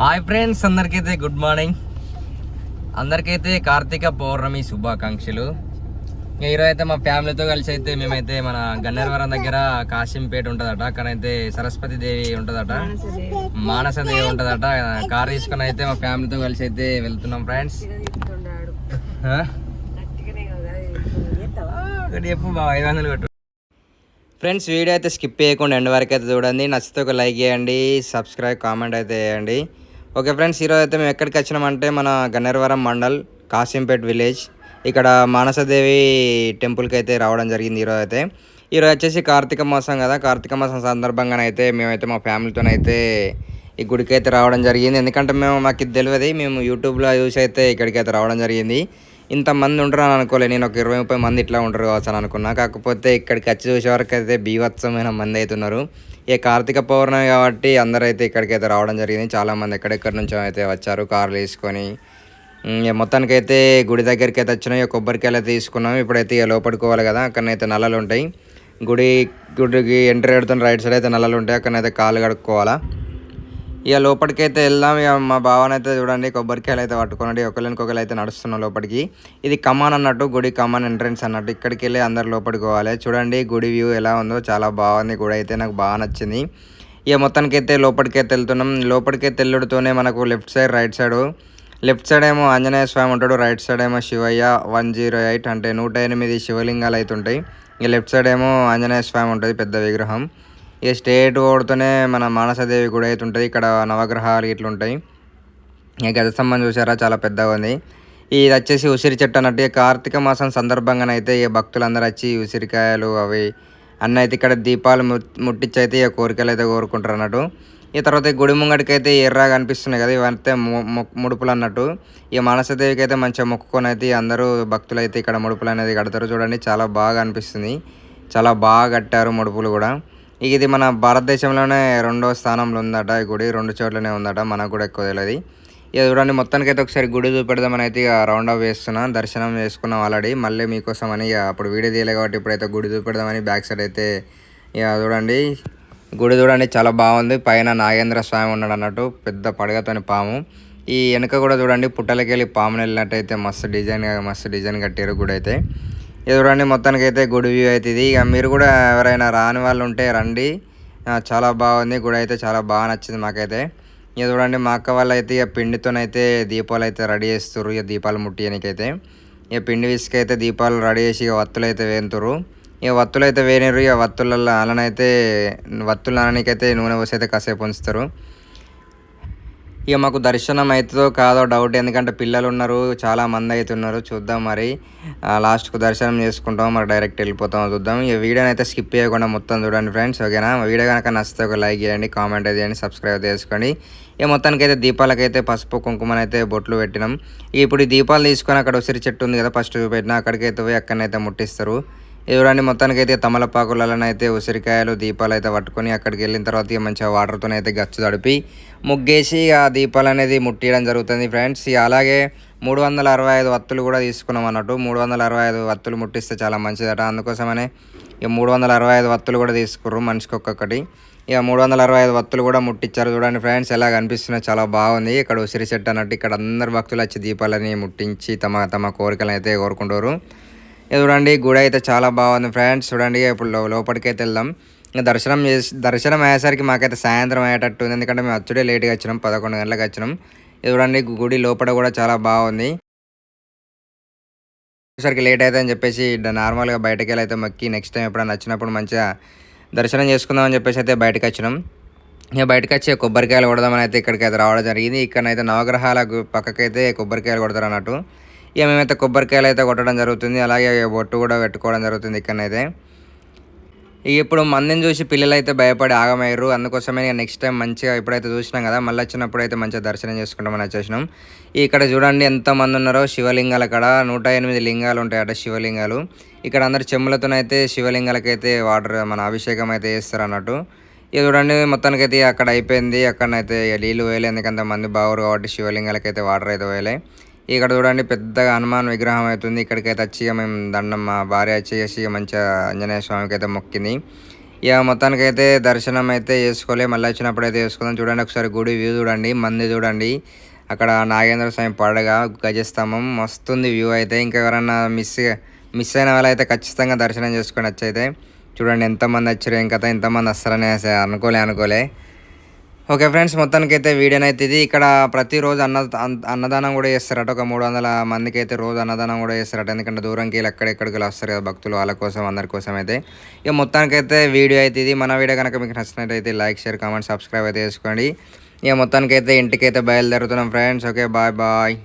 Hi friends అందరికైతే good morning అందరికైతే కార్తీక పౌర్ణమి శుభాకాంక్షలు. ఈరోజు అయితే మా ఫ్యామిలీతో కలిసి అయితే మేమైతే మన గన్నేరవరం దగ్గర కాశీంపేట ఉంటుందట అక్కడైతే సరస్వతి దేవి ఉంటుందట మానస దేవి ఉంటుందట కార్ తీసుకొని అయితే మా ఫ్యామిలీతో కలిసి అయితే వెళ్తున్నాం ఫ్రెండ్స్. చెప్పు బావ ఐదు వందలు ఫ్రెండ్స్ వీడియో అయితే స్కిప్ చేయకుండా ఎండ్ వరకు అయితే చూడండి. నచ్చితే ఒక లైక్ చేయండి. సబ్స్క్రైబ్ కామెంట్ అయితే చేయండి. ఓకే ఫ్రెండ్స్ ఈరోజు అయితే మేము ఎక్కడికి వచ్చినామంటే మన గన్నేరవరం మండల్ కాసింపేట్ విలేజ్ ఇక్కడ మానసదేవి టెంపుల్కి అయితే రావడం జరిగింది ఈరోజు అయితే. ఈరోజు వచ్చేసి కార్తీక మాసం కదా. కార్తీక మాసం సందర్భంగా అయితే మేమైతే మా ఫ్యామిలీతోనైతే ఈ గుడికి అయితే రావడం జరిగింది. ఎందుకంటే మేము మాకు ఇది తెలియదు. మేము యూట్యూబ్లో చూసి అయితే ఇక్కడికి అయితే రావడం జరిగింది. ఇంతమంది ఉంటారు అని అనుకోలే. నేను ఒక ఇరవై ముప్పై మంది ఇట్లా ఉంటారు కావచ్చు అని అనుకున్నా. కాకపోతే ఇక్కడికి వచ్చి చూసే వరకు అయితే బీభత్సమైన మంది అవుతున్నారు ఇక కార్తీక పౌర్ణమి కాబట్టి అందరూ అయితే ఇక్కడికి అయితే రావడం జరిగింది. చాలామంది ఎక్కడెక్కడి నుంచో అయితే వచ్చారు కార్లు వేసుకొని. ఉమ్, ఇక మొత్తానికైతే గుడి దగ్గరికి అయితే వచ్చినాయి కొబ్బరికాయలు అయితే తీసుకున్నాం. ఇప్పుడైతే ఇక లోపడుకోవాలి కదా. అక్కడనైతే నల్లలు ఉంటాయి. గుడి గుడికి ఎంట్రీ పెడుతున్న రైట్ సైడ్ అయితే నల్లలు ఉంటాయి. అక్కడనైతే కాలు కడుక్కోవాలా. ఇక లోపలికైతే వెళ్దాం. ఇక మా భావనైతే చూడండి కొబ్బరికాయలు అయితే పట్టుకోనండి ఒకరికి అయితే నడుస్తున్నాం లోపలికి ఇది కమాన్ అన్నట్టు గుడి కమాన్ ఎంట్రన్స్ అన్నట్టు ఇక్కడికి వెళ్ళి అందరు లోపలికి పోవాలి. చూడండి గుడి వ్యూ ఎలా ఉందో చాలా బాగుంది గుడి అయితే నాకు బాగా నచ్చింది. ఇక మొత్తానికి అయితే లోపలికైతే వెళ్తున్నాం. లోపలికైతే వెళ్ళుడుతోనే మనకు left side right side. Left side ఏమో ఆంజనేయ స్వామి ఉంటాడు. రైట్ సైడ్ ఏమో శివయ్య. వన్ జీరో ఎయిట్ అంటే నూట ఎనిమిది శివలింగాలు అయితే ఉంటాయి. ఇక లెఫ్ట్ సైడ్ ఏమో ఆంజనేయ స్వామి ఉంటుంది పెద్ద విగ్రహం. ఇక స్టేట్ ఓడుతూనే మన మానసదేవి గుడి అయితే ఉంటుంది. ఇక్కడ నవగ్రహాలు ఇట్లా ఉంటాయి. ఇక గజస్తంభం చూసారా? చాలా పెద్దగా ఉంది. ఇది వచ్చేసి ఉసిరి చెట్టు అన్నట్టు. ఇక కార్తీక మాసం సందర్భంగానైతే ఇక భక్తులందరూ వచ్చి ఈ ఉసిరికాయలు అవి అన్న అయితే ఇక్కడ దీపాలు ముట్టించి అయితే ఇక కోరికలు అయితే కోరుకుంటారు అన్నట్టు. ఈ తర్వాత గుడి ముంగడికి అయితే ఎర్రగా కనిపిస్తున్నాయి కదా. ఇవంతే ము- ముడుపులు అన్నట్టు. ఈ మానసదేవికి అయితే మంచిగా మొక్కుకొని అయితే అందరూ భక్తులు అయితే ఇక్కడ ముడుపులు అనేది కడతారు. చూడండి చాలా బాగా అనిపిస్తుంది. చాలా బాగా కట్టారు ముడుపులు కూడా. ఇది మన భారతదేశంలోనే రెండో స్థానంలో ఉందట. ఈ గుడి రెండు చోట్లనే ఉందట. మనకు కూడా ఎక్కువ తెలియదు. ఇక చూడండి మొత్తానికి అయితే ఒకసారి గుడి చూపెడదామని అయితే ఇక రౌండ్ అప్ వేస్తున్నాం దర్శనం చేసుకున్నాం ఆల్రెడీ. మళ్ళీ మీకోసం అని ఇక అప్పుడు వీడియో తీయలే కాబట్టి ఇప్పుడైతే గుడి చూపెడదామని బ్యాక్ సైడ్ అయితే ఇక చూడండి. గుడి చూడండి చాలా బాగుంది. పైన నాగేంద్ర స్వామి ఉన్నాడు అన్నట్టు పెద్ద పడగతోని పాము. ఈ వెనక కూడా చూడండి పుట్టలకి వెళ్ళి పాముని వెళ్ళినట్టయితే మస్తు డిజైన్ మస్తు డిజైన్ కట్టారు గుడి అయితే ఇది చూడండి మొత్తానికి అయితే గుడి వ్యూ అయితే ఇది. ఇక మీరు కూడా ఎవరైనా రాని వాళ్ళు ఉంటే రండి. చాలా బాగుంది. గుడి అయితే చాలా బాగా నచ్చింది మాకైతే. ఇక చూడండి మా అక్క వాళ్ళు అయితే ఇక పిండితోనైతే దీపాలు అయితే రెడీ చేస్తారు ఇక దీపాలు ముట్టియనికైతే. ఇక పిండి విసుకైతే దీపాలు రెడీ చేసి ఇక వత్తులు అయితే వేంతురు ఇక వత్తులు అయితే వేనిరు ఇక వత్తులలో అలానైతే వత్తులు అననికైతే నూనె పోసి అయితే కాసేపు ఉంచుతారు. ఇక మాకు దర్శనం అవుతుందో కాదో డౌట్ ఎందుకంటే పిల్లలు ఉన్నారు చాలా మంది అవుతున్నారు. చూద్దాం మరి. లాస్ట్కు దర్శనం చేసుకుంటాం మరి డైరెక్ట్ వెళ్ళిపోతాం చూద్దాం. ఈ వీడియోని అయితే స్కిప్ చేయకుండా మొత్తం చూడండి ఫ్రెండ్స్ ఓకేనా? వీడియో కనుక నచ్చితే ఒక లైక్ చేయండి కామెంట్ చేయండి సబ్స్క్రైబ్ చేసుకోండి. ఇక మొత్తానికి అయితే దీపాలకైతే పసుపు కుంకుమని అయితే బొట్లు పెట్టినాం. ఇప్పుడు ఈ దీపాలు తీసుకొని అక్కడ ఉసిరి చెట్టు ఉంది కదా ఫస్ట్ పెట్టినా అక్కడికైతే పోయి అక్కడనైతే ముట్టిస్తారు. చూడండి మొత్తానికి అయితే తమలపాకులలో అయితే ఉసిరికాయలు దీపాలు అయితే పట్టుకొని అక్కడికి వెళ్ళిన తర్వాత ఇక మంచిగా వాటర్తో అయితే గచ్చు తడిపి ముగ్గేసి ఆ దీపాలు అనేది ముట్టియడం జరుగుతుంది ఫ్రెండ్స్. అలాగే మూడు వందల అరవై ఐదు వత్తులు కూడా తీసుకున్నాం అన్నట్టు. మూడు వందల అరవై ఐదు వత్తులు ముట్టిస్తే చాలా మంచిదట. అందుకోసమనే ఇక మూడు వందల అరవై ఐదు వత్తులు కూడా తీసుకుర్రు మనిషికి ఒక్కొక్కటి ఇక మూడు వందల అరవై ఐదు వత్తులు కూడా ముట్టించారు చూడండి ఫ్రెండ్స్. ఎలా కనిపిస్తున్నా చాలా బాగుంది. ఇక్కడ ఉసిరి చెట్టు అన్నట్టు ఇక్కడ అందరు భక్తులు వచ్చి దీపాలని ముట్టించి తమ తమ కోరికలను అయితే కోరుకుంటారు. చూడండి గుడి అయితే చాలా బాగుంది ఫ్రెండ్స్. చూడండి ఇప్పుడు లోపలికైతే వెళ్దాం. ఇంకా దర్శనం చేసి దర్శనం అయ్యేసరికి మాకైతే సాయంత్రం అయ్యేటట్టు ఉంది ఎందుకంటే మేము అచ్చుడే లేట్గా వచ్చినాం పదకొండు గంటలకు వచ్చినాం. ఇది చూడండి గుడి లోపల కూడా చాలా బాగుంది. సరికి లేట్ అయితే అని చెప్పేసి నార్మల్గా బయటకు వెళ్ళి అయితే మొక్కి నెక్స్ట్ టైం ఎప్పుడైనా వచ్చినప్పుడు మంచిగా దర్శనం చేసుకుందామని చెప్పేసి అయితే బయటకు వచ్చినాం. ఇక బయటకు వచ్చి కొబ్బరికాయలు కొడదామని అయితే ఇక్కడికి అయితే రావడం జరిగింది. ఇక్కడైతే నవగ్రహాల పక్కకైతే కొబ్బరికాయలు కొడతారు అన్నట్టు ఇక మేమైతే కొబ్బరికాయలు అయితే కొట్టడం జరుగుతుంది. అలాగే బొట్టు కూడా పెట్టుకోవడం జరుగుతుంది ఇక్కడనైతే. ఇక ఇప్పుడు మందిని చూసి పిల్లలు అయితే భయపడి ఆగమయ్యారు. అందుకోసమే నెక్స్ట్ టైం మంచిగా ఇప్పుడైతే చూసినాం కదా మళ్ళీ వచ్చినప్పుడు అయితే మంచిగా దర్శనం చేసుకుంటామని వచ్చేసినాం. ఇక్కడ చూడండి ఎంత మంది ఉన్నారో శివలింగాలు అక్కడ నూట ఎనిమిది లింగాలు ఉంటాయట శివలింగాలు. ఇక్కడ అందరు చెమ్ములతోనైతే శివలింగాలకైతే వాటర్ మన అభిషేకం అయితే చేస్తారు అన్నట్టు. ఇక చూడండి మొత్తానికి అయితే అక్కడ అయిపోయింది. అక్కడనైతే నీళ్ళు వేయలే ఎందుకంటే మంది బాగురు కాబట్టి శివలింగాలకైతే వాటర్ అయితే వేయలే ఇక్కడ చూడండి పెద్దగా హనుమాన్ విగ్రహం అవుతుంది. ఇక్కడికైతే వచ్చి మేము దండం మా భార్య వచ్చేసి ఇక మంచిగా ఆంజనేయ స్వామికి అయితే మొక్కింది. ఇక మొత్తానికి అయితే దర్శనం అయితే చేసుకోలే. మళ్ళీ వచ్చినప్పుడు అయితే చేసుకుందాం. చూడండి ఒకసారి గుడి వ్యూ చూడండి మంది చూడండి. అక్కడ నాగేంద్ర స్వామి పడగ గజస్తంభం వస్తుంది వ్యూ అయితే. ఇంకా ఎవరన్నా మిస్ మిస్ అయిన వాళ్ళు అయితే ఖచ్చితంగా దర్శనం చేసుకొని వచ్చైతే చూడండి ఎంతమంది వచ్చారు ఏం ఎంతమంది వస్తారని అనుకోలే అనుకోలే. ఓకే ఫ్రెండ్స్ మొత్తానికి అయితే వీడియోని అయితే ఇది ఇక్కడ ప్రతిరోజు అన్న అన్నదానం కూడా చేస్తారట. ఒక మూడు వందల మందికి అయితే రోజు అన్నదానం కూడా చేస్తారట. ఎందుకంటే దూరంకి వెళ్ళి ఎక్కడెక్కడికి వస్తారు కదా భక్తులు వాళ్ళ కోసం అందరి కోసం అయితే. ఇక మొత్తానికి అయితే వీడియో అయితే ఇది. మన వీడియో కనుక మీకు నచ్చినట్టయితే లైక్ షేర్ కామెంట్ సబ్స్క్రైబ్ అయితే చేసుకోండి. ఇక మొత్తానికి అయితే ఇంటికి అయితే బయలుదేరుతున్నాం ఫ్రెండ్స్. Okay bye bye.